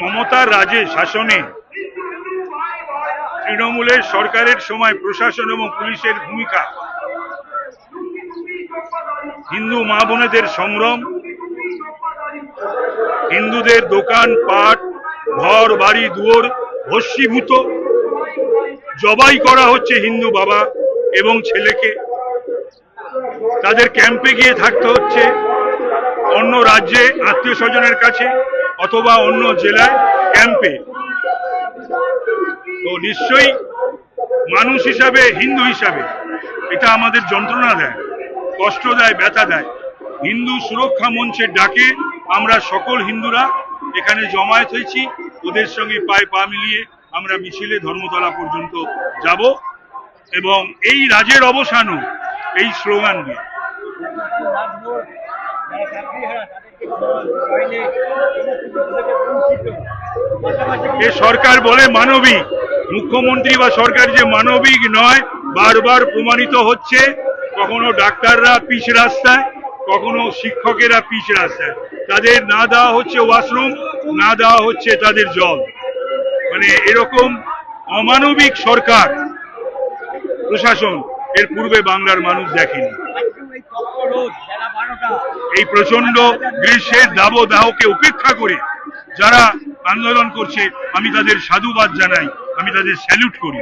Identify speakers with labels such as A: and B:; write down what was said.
A: মমতার রাজে শাসনে। তৃণমূলের সরকারের সময় প্রশাসন এবং পুলিশের ভূমিকা। হিন্দু মা বোনেদের সংগ্রাম হিন্দুদের দোকান, পাট, ঘর, বাড়ি, দুয়ার ভস্মীভূত। জবাই করা হচ্ছে হিন্দু বাবা এবং ছেলেকে। তাদের ক্যাম্পে গিয়ে থাকতে হচ্ছে অন্য রাজ্যে আত্মীয় স্বজনের কাছে। অথবা অন্য জেলায় ক্যাম্পে। তো নিশ্চয়ই মানুষ হিসাবে, হিন্দু হিসাবে এটা আমাদের যন্ত্রণা দেয়, কষ্ট দেয়, ব্যথা দেয়। হিন্দু সুরক্ষা মঞ্চের ডাকে, আমরা সকল হিন্দুরা এখানে জমায়েত হয়েছি, ওদের সঙ্গে পায়ে পা মিলিয়ে আমরা মিছিলে ধর্মতলা পর্যন্ত যাব এবং এই রাজের অবসানও এই স্লোগান দিয়ে। এ সরকার বলে মানবিক, মুখ্যমন্ত্রী বা সরকার যে মানবিক নয়, বারবার প্রমাণিত হচ্ছে, কখনো ডাক্তাররা পিচ রাস্তায়, কখনো শিক্ষকেরা পিচ রাস্তায়। তাদের না দেওয়া হচ্ছে ওয়াশরুম, না দেওয়া হচ্ছে তাদের জল। মানে এরকম অমানবিক সরকার প্রশাসন, এর পূর্বে বাংলার মানুষ দেখেনি। এই প্রচণ্ড গ্রীষ্মের দাবদাহকে উপেক্ষা করে যারা আন্দোলন করছে, আমি তাদের সাধুবাদ জানাই, আমি তাদের স্যালুট করি।